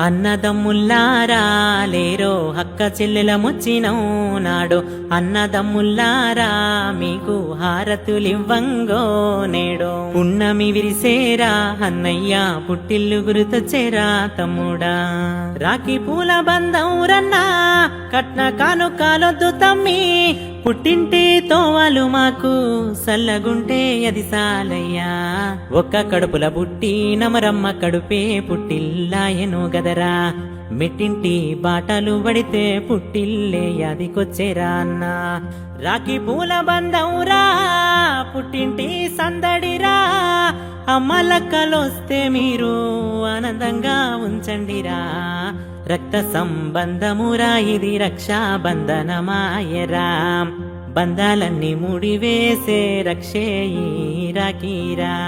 అన్నదమ్ముల్లారా లేరో అక్క చెల్లెల ముచ్చినో నాడు అన్నదమ్ముల్లారా హారతులివ్వంగో నేడో. పున్నమి విరిసేరా అన్నయ్య పుట్టిల్లు గురుతొచ్చేరా తమ్ముడా. రాఖీ పూల బంధం రన్నా కట్న కానుకాలొద్దు తమ్మి. పుట్టింటి తోవలు మాకు సల్లగుంటే అది సాలయ్యా. ఒక్క కడుపుల పుట్టి నమరమ్మ కడుపే పుట్టిల్లాయను గదరా. మెట్టింటి బాటలు పడితే పుట్టిల్లే అదికొచ్చేరా అన్నా. రాఖీ పూల బంధం పుట్టింటి సందడిరా. అమ్మలక్కలొస్తే మీరు ఆనందంగా ఉంచండిరా. రక్త సంబంధమురా ఇది రక్షాబంధనమాయరా. బంధాలన్నీ ముడివేసే రక్షే ఈ రాకీరా.